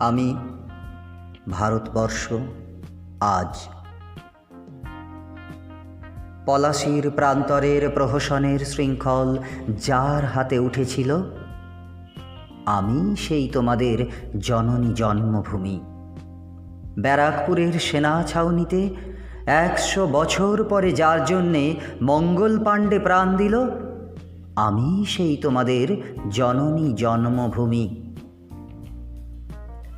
আমি ভারতবর্ষ আজ। পলাশির প্রান্তরের প্রহসনের শৃঙ্খল যার হাতে উঠেছিল, আমি সেই তোমাদের জননী জন্মভূমি। ব্যারাকপুরের সেনা ছাউনিতে একশো বছর পরে যার জন্যে মঙ্গল পাণ্ডে প্রাণ দিল, আমি সেই তোমাদের জননী জন্মভূমি।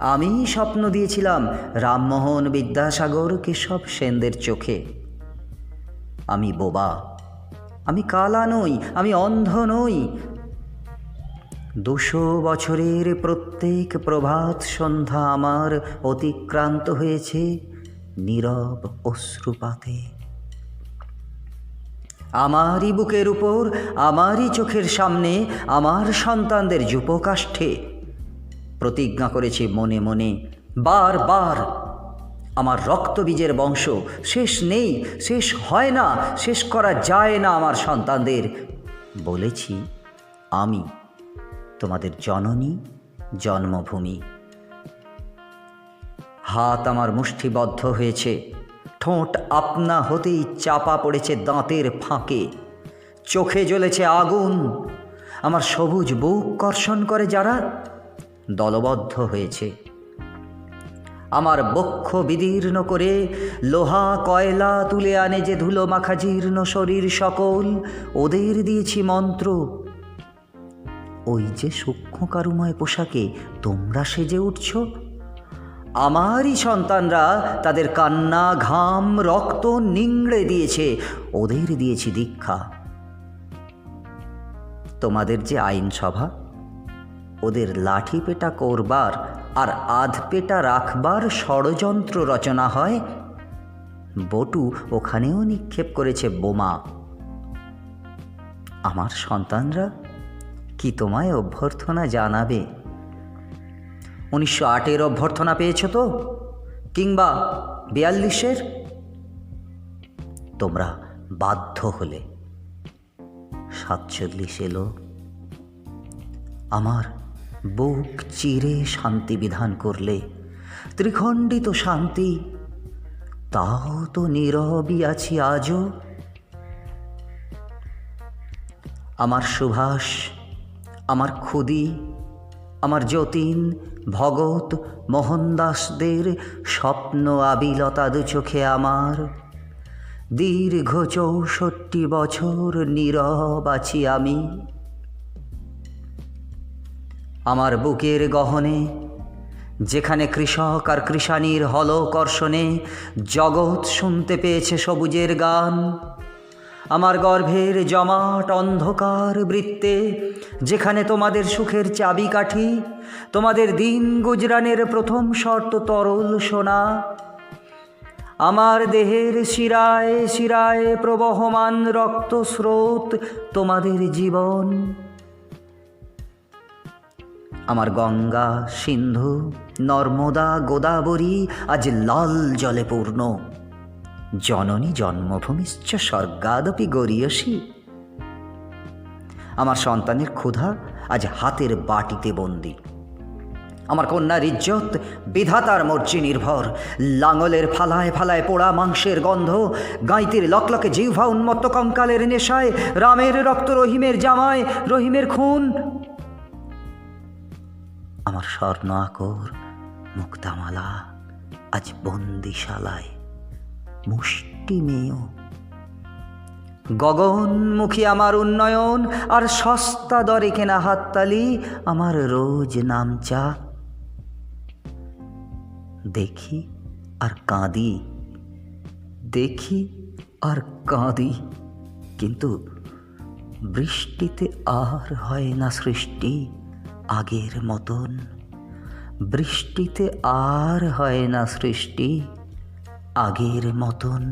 আমি স্বপ্ন দিয়েছিলাম রামমোহন বিদ্যাসাগর কেশব সেনদের চোখে। আমি বোবা। আমি কালা নই, আমি অন্ধ নই। দুশো বছরের প্রত্যেক প্রভাত সন্ধ্যা আমার অতিক্রান্ত হয়েছে নীরব অশ্রুপাতে। আমারই বুকের উপর, আমারই চোখের সামনে, আমার সন্তানদের যুপকাষ্ঠে প্রতিজ্ঞা করেছি মনে মনে, বার বার আমার রক্তবীজের বংশ শেষ নেই, শেষ হয় না, শেষ করা যায় না আমার সন্তানদের। বলেছি, আমি তোমাদের জননী, জন্মভূমি। হাত আমার মুষ্টিবদ্ধ হয়েছে, ঠোঁট আপনা হতেই চাপা পড়েছে দাঁতের ফাঁকে। চোখে জ্বলেছে আগুন, আমার সবুজ বুক কর্ষণ করে যারা দলবদ্ধ হয়েছে। আমার বক্ষ বিদীর্ণ করে লোহা, কয়লা তুলে আনে যে ধুলো মাখা জীর্ণ শরীর সকল, ওদের দিয়েছি মন্ত্র। ওই যে সূক্ষ্ম কারুময় পোশাকে তোমরা সেজে উঠছ? আমারই সন্তানরা তাদের কান্না, ঘাম, রক্ত নিংড়ে দিয়েছে, ওদের দিয়েছি দীক্ষা। তোমাদের যে আইনসভা ওদের লাঠি পেটা করবার আর আধ পেটা রাখবার ষড়যন্ত্র রচনা হয়। বটু ওখানেও নিক্ষেপ করেছে বোমা। আমার সন্তানরা কি তোমায় অভ্যর্থনা জানাবে? উনিশশো আটের অভ্যর্থনা পেয়েছ তো? কিংবা বিয়াল্লিশের? তোমরা বাধ্য হলে। সাতচল্লিশ এলো। আমার বুক চিরে শান্তি বিধান করলে, ত্রিখণ্ডিত শান্তি, তাও তো নীরবই আছি আজও। আমার সুভাষ, আমার খুদি আমার যতীন, ভগত, মোহনদাসদের স্বপ্ন আবিলতা দু চোখে আমার। দীর্ঘ চৌষট্টি বছর নীরব আছি আমি। আমার বুকের গহনে, যেখানে কৃষক আর কৃষাণীর হলকর্ষণে জগৎ শুনতে পেয়েছে সবুজের গান। আমার গর্ভের জমাট অন্ধকার বৃত্তে, যেখানে তোমাদের সুখের চাবিকাঠি তোমাদের দিন গুজরানের প্রথম শর্ত তরল সোনা। আমার দেহের শিরায় শিরায় প্রবহমান রক্তস্রোত তোমাদের জীবন। আমার গঙ্গা, সিন্ধু, নর্মদা, গোদাবরী আজ লাল জলে পূর্ণ। জননী জন্মভূমিশ্চ স্বর্গাদপি গরিয়সী আমার সন্তানের ক্ষুধা আজ হাতের বাটিতে বন্দি। আমার কন্যার ইজ্জত বিধাতার মর্জি নির্ভর। লাঙলের ফালায় ফালায় পোড়া মাংসের গন্ধ, গাইতির লকলকে জিহ্বা উন্মত্ত কঙ্কালের নেশায়, রামের রক্ত রহিমের জামায়, রহিমের খুন আমার স্বর্ণ আকর, মুক্তামালা, আজ বন্দিশালায় মুষ্টিমেয় গগনমুখী আমার উন্নয়ন, আর সস্তা দরে কেনা হাততালি, আমার রোজ নামচা দেখি আর কাঁদি, দেখি আর কাঁদি, কিন্তু বৃষ্টিতে আর হয় না সৃষ্টি। আগের মতন। বৃষ্টিতে আর হয় না সৃষ্টি। আগের মতন।